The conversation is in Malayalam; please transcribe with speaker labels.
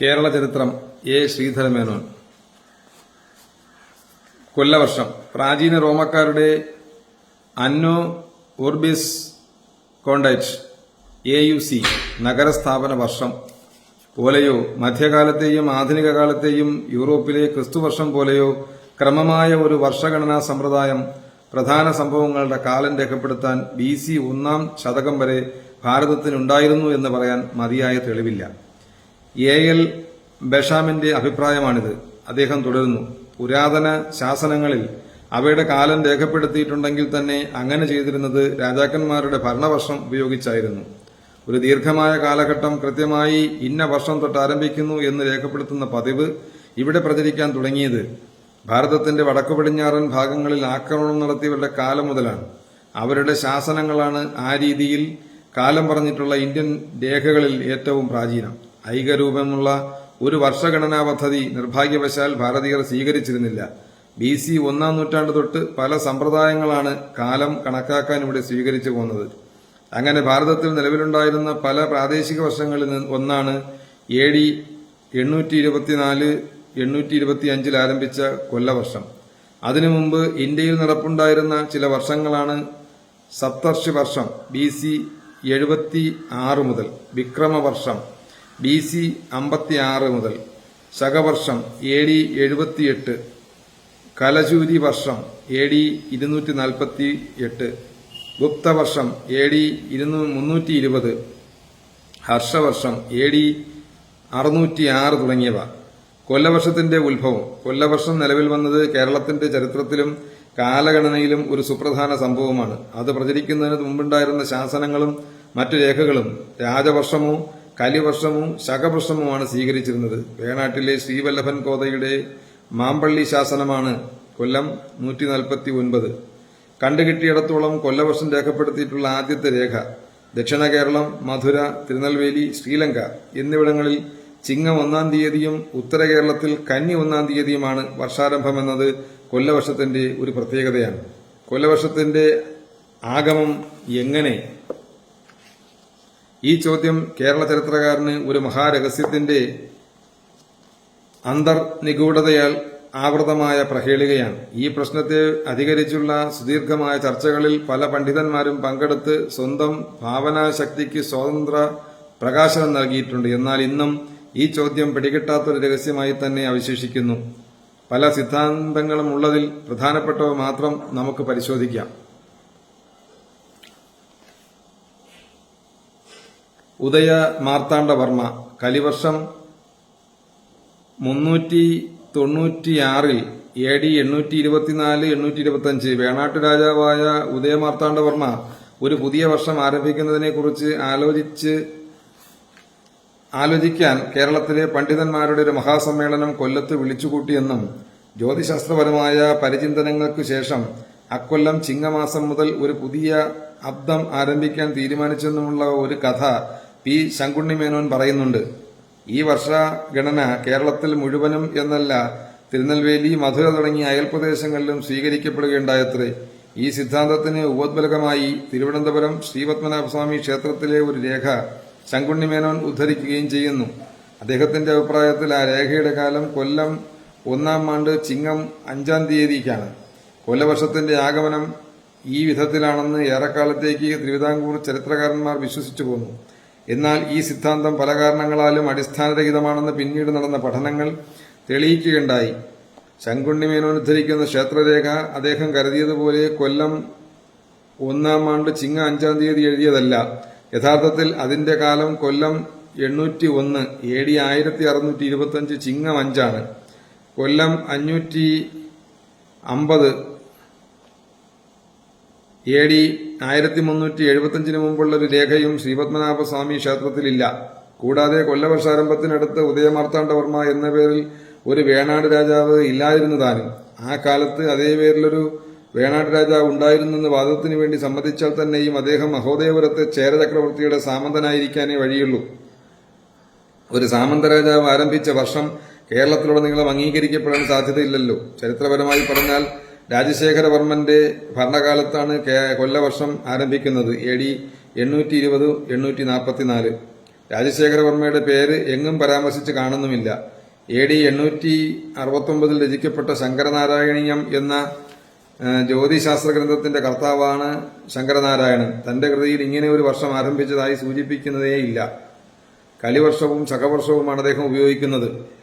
Speaker 1: കേരള ചരിത്രം എ ശ്രീധരമേനോൻ. കൊല്ലവർഷം. പ്രാചീന റോമക്കാരുടെ അന്നോ ഓർബിസ് കോണ്ടൈറ്റ് എ യു സി നഗരസ്ഥാപന വർഷം പോലെയോ മധ്യകാലത്തെയും ആധുനിക കാലത്തെയും യൂറോപ്പിലെ ക്രിസ്തുവർഷം പോലെയോ ക്രമമായ ഒരു വർഷഗണനാ സമ്പ്രദായം പ്രധാന സംഭവങ്ങളുടെ കാലം രേഖപ്പെടുത്താൻ ബി സി ഒന്നാം ശതകം വരെ ഭാരതത്തിനുണ്ടായിരുന്നു എന്ന് പറയാൻ മതിയായ തെളിവില്ല. എ എൽ ബഷാമിന്റെ അഭിപ്രായമാണിത്. അദ്ദേഹം തുടരുന്നു പുരാതന ശാസനങ്ങളിൽ അവയുടെ കാലം രേഖപ്പെടുത്തിയിട്ടുണ്ടെങ്കിൽ തന്നെ അങ്ങനെ ചെയ്തിരുന്നത് രാജാക്കന്മാരുടെ ഭരണവർഷം ഉപയോഗിച്ചായിരുന്നു. ഒരു ദീർഘമായ കാലഘട്ടം കൃത്യമായി ഇന്ന വർഷം തൊട്ട് ആരംഭിക്കുന്നു എന്ന് രേഖപ്പെടുത്തുന്ന പതിവ് ഇവിടെ പ്രചരിക്കാൻ തുടങ്ങിയത് ഭാരതത്തിന്റെ വടക്കു പടിഞ്ഞാറൻ ഭാഗങ്ങളിൽ ആക്രമണം നടത്തിയവരുടെ കാലം മുതലാണ്. അവരുടെ ശാസനങ്ങളാണ് ആ രീതിയിൽ കാലം പറഞ്ഞിട്ടുള്ള ഇന്ത്യൻ രേഖകളിൽ ഏറ്റവും പ്രാചീനം. ഐകരൂപമുള്ള ഒരു വർഷഗണനാ പദ്ധതി നിർഭാഗ്യവശാൽ ഭാരതീയർ സ്വീകരിച്ചിരുന്നില്ല. ബി സി ഒന്നാം നൂറ്റാണ്ട് തൊട്ട് പല സമ്പ്രദായങ്ങളാണ് കാലം കണക്കാക്കാൻ ഇവിടെ സ്വീകരിച്ചു പോകുന്നത് അങ്ങനെ ഭാരതത്തിൽ നിലവിലുണ്ടായിരുന്ന പല പ്രാദേശിക വർഷങ്ങളിൽ നിന്ന് ഒന്നാണ് എ ഡി എണ്ണൂറ്റി ഇരുപത്തിനാല് എണ്ണൂറ്റി ഇരുപത്തി അഞ്ചിൽ ആരംഭിച്ച കൊല്ലവർഷം. അതിനു മുമ്പ് ഇന്ത്യയിൽ നടപ്പുണ്ടായിരുന്ന ചില വർഷങ്ങളാണ് സപ്തർഷി വർഷം ബി സി എഴുപത്തി ആറ് മുതൽ വിക്രമവർഷം. ബി സി അമ്പത്തി ആറ് മുതൽ ശകവർഷം എ ഡി എഴുപത്തിയെട്ട് കലശൂരി വർഷം എ ഡി ഇരുന്നൂറ്റി നാൽപ്പത്തി എട്ട് ഗുപ്തവർഷം എ ഡി ഇരുന്നൂ മുന്നൂറ്റി ഇരുപത് ഹർഷവർഷം എ ഡി അറുന്നൂറ്റി ആറ് തുടങ്ങിയവ. കൊല്ലവർഷത്തിന്റെ ഉത്ഭവം. കൊല്ലവർഷം നിലവിൽ വന്നത് കേരളത്തിന്റെ ചരിത്രത്തിലും കാലഗണനയിലും ഒരു സുപ്രധാന സംഭവമാണ്. അത് പ്രചരിക്കുന്നതിന് മുമ്പുണ്ടായിരുന്ന ശാസനങ്ങളും മറ്റു രേഖകളും രാജവർഷമോ കലിവർഷമോ ശകവൃഷമുമാണ് സ്വീകരിച്ചിരുന്നത്. വേണാട്ടിലെ ശ്രീവല്ലഭൻ കോതയുടെ മാമ്പള്ളി ശാസനമാണ് കൊല്ലം നൂറ്റി നാൽപ്പത്തി ഒൻപത് കണ്ടുകിട്ടിയിടത്തോളം കൊല്ലവർഷം രേഖപ്പെടുത്തിയിട്ടുള്ള ആദ്യത്തെ രേഖ ദക്ഷിണ കേരളം മധുര തിരുനെൽവേലി ശ്രീലങ്ക എന്നിവിടങ്ങളിൽ ചിങ്ങം ഒന്നാം തീയതിയും ഉത്തര കേരളത്തിൽ കന്നി ഒന്നാം തീയതിയുമാണ് വർഷാരംഭമെന്നത് കൊല്ലവർഷത്തിന്റെ ഒരു പ്രത്യേകതയാണ്. കൊല്ലവർഷത്തിന്റെ ആഗമം എങ്ങനെ? ഈ ചോദ്യം കേരള ചരിത്രകാരന് ഒരു മഹാരഹസ്യത്തിന്റെ അന്തർനിഗൂഢതയാൽ ആവൃതമായ പ്രഹേളികയാണ്. ഈ പ്രശ്നത്തെ അധികരിച്ചുള്ള സുദീർഘമായ ചർച്ചകളിൽ പല പണ്ഡിതന്മാരും പങ്കെടുത്ത് സ്വന്തം ഭാവനാശക്തിക്ക് സ്വതന്ത്ര പ്രകാശനം നൽകിയിട്ടുണ്ട്. എന്നാൽ ഇന്നും ഈ ചോദ്യം പിടികിട്ടാത്തൊരു രഹസ്യമായി തന്നെ അവശേഷിക്കുന്നു. പല സിദ്ധാന്തങ്ങളും ഉള്ളതിൽ പ്രധാനപ്പെട്ടവ മാത്രം നമുക്ക് പരിശോധിക്കാം. ഉദയ മാർത്താണ്ഡവർമ്മ കലിവർഷം മുന്നൂറ്റി തൊണ്ണൂറ്റിയാറിൽ എ ഡി എണ്ണൂറ്റി ഇരുപത്തിനാല് എണ്ണൂറ്റി ഇരുപത്തഞ്ച് വേണാട്ടു രാജാവായ ഉദയമാർത്താണ്ഡവർമ്മ ഒരു പുതിയ വർഷം ആരംഭിക്കുന്നതിനെക്കുറിച്ച് ആലോചിച്ച് ആലോചിക്കാൻ കേരളത്തിലെ പണ്ഡിതന്മാരുടെ ഒരു മഹാസമ്മേളനം കൊല്ലത്ത് വിളിച്ചുകൂട്ടിയെന്നും ജ്യോതിശാസ്ത്രപരമായ പരിചിന്തനങ്ങൾക്ക് ശേഷം അക്കൊല്ലം ചിങ്ങമാസം മുതൽ ഒരു പുതിയ അബ്ദം ആരംഭിക്കാൻ തീരുമാനിച്ചെന്നുമുള്ള ഒരു കഥ പി ശങ്കുണ്ണി മേനോൻ പറയുന്നുണ്ട് ഈ വർഷഗണന കേരളത്തിൽ മുഴുവനും എന്നല്ല തിരുനെൽവേലി മധുര തുടങ്ങിയ അയൽപ്രദേശങ്ങളിലും സ്വീകരിക്കപ്പെടുകയുണ്ടായത്രേ. ഈ സിദ്ധാന്തത്തിന് ഉപോത്ബലകമായി തിരുവനന്തപുരം ശ്രീപത്മനാഭസ്വാമി ക്ഷേത്രത്തിലെ ഒരു രേഖ ശങ്കുണ്ണി മേനോൻ ഉദ്ധരിക്കുകയും ചെയ്യുന്നു. അദ്ദേഹത്തിന്റെ അഭിപ്രായത്തിൽ ആ രേഖയുടെ കാലം കൊല്ലം ഒന്നാം ആണ്ട് ചിങ്ങം അഞ്ചാം തീയതിക്കാണ്. കൊല്ലവർഷത്തിന്റെ ആഗമനം ഈ വിധത്തിലാണെന്ന് ഏറെക്കാലത്തേക്ക് തിരുവിതാംകൂർ ചരിത്രകാരന്മാർ വിശ്വസിച്ചു പോന്നു. എന്നാൽ ഈ സിദ്ധാന്തം പല കാരണങ്ങളാലും അടിസ്ഥാനരഹിതമാണെന്ന് പിന്നീട് നടന്ന പഠനങ്ങൾ തെളിയിക്കുകയുണ്ടായി. ശങ്കുണ്ണി മേനോൻ ഉദ്ധരിക്കുന്ന ക്ഷേത്രരേഖ അദ്ദേഹം കരുതിയതുപോലെ കൊല്ലം ഒന്നാം ആണ്ട് ചിങ്ങ അഞ്ചാം തീയതി എഴുതിയതല്ല. യഥാർത്ഥത്തിൽ അതിന്റെ കാലം കൊല്ലം എണ്ണൂറ്റി ഒന്ന് എ ഡി ആയിരത്തി അറുന്നൂറ്റി ഇരുപത്തിയഞ്ച് ചിങ്ങം അഞ്ചാണ്. കൊല്ലം അഞ്ഞൂറ്റി അമ്പത് എ ഡി ആയിരത്തി മുന്നൂറ്റി എഴുപത്തിയഞ്ചിന് മുമ്പുള്ള ഒരു രേഖയും ശ്രീപത്മനാഭസ്വാമി ക്ഷേത്രത്തിലില്ല. കൂടാതെ കൊല്ലവർഷാരംഭത്തിനടുത്ത് ഉദയമാർത്താണ്ഡവർമ്മ എന്ന പേരിൽ ഒരു വേണാട് രാജാവ് ഇല്ലായിരുന്നതാനും ആ കാലത്ത് അതേ പേരിലൊരു വേണാട് രാജാവ് ഉണ്ടായിരുന്നെന്ന് വാദത്തിന് വേണ്ടി സമ്മതിച്ചാൽ തന്നെയും അദ്ദേഹം മഹോദയപുരത്തെ ചേരചക്രവർത്തിയുടെ സാമന്തനായിരിക്കാനേ വഴിയുള്ളൂ. ഒരു സാമന്ത രാജാവ് ആരംഭിച്ച വർഷം കേരളത്തിലുടനീളം അംഗീകരിക്കപ്പെടാൻ സാധ്യതയില്ലല്ലോ. ചരിത്രപരമായി പറഞ്ഞാൽ രാജശേഖരവർമ്മന്റെ ഭരണകാലത്താണ് കൊല്ലവർഷം ആരംഭിക്കുന്നത്. എ ഡി എണ്ണൂറ്റി ഇരുപത് എണ്ണൂറ്റി നാൽപ്പത്തിനാല് രാജശേഖരവർമ്മയുടെ പേര് എങ്ങും പരാമർശിച്ച് കാണുന്നുമില്ല. എ ഡി എണ്ണൂറ്റി അറുപത്തൊമ്പതിൽ രചിക്കപ്പെട്ട ശങ്കരനാരായണീയം എന്ന ജ്യോതിശാസ്ത്ര ഗ്രന്ഥത്തിന്റെ കർത്താവാണ് ശങ്കരനാരായണൻ. തന്റെ കൃതിയിൽ ഇങ്ങനെ ഒരു വർഷം ആരംഭിച്ചതായി സൂചിപ്പിക്കുന്നതേയില്ല. കലിവർഷവും സഹവർഷവുമാണ് അദ്ദേഹം ഉപയോഗിക്കുന്നത്.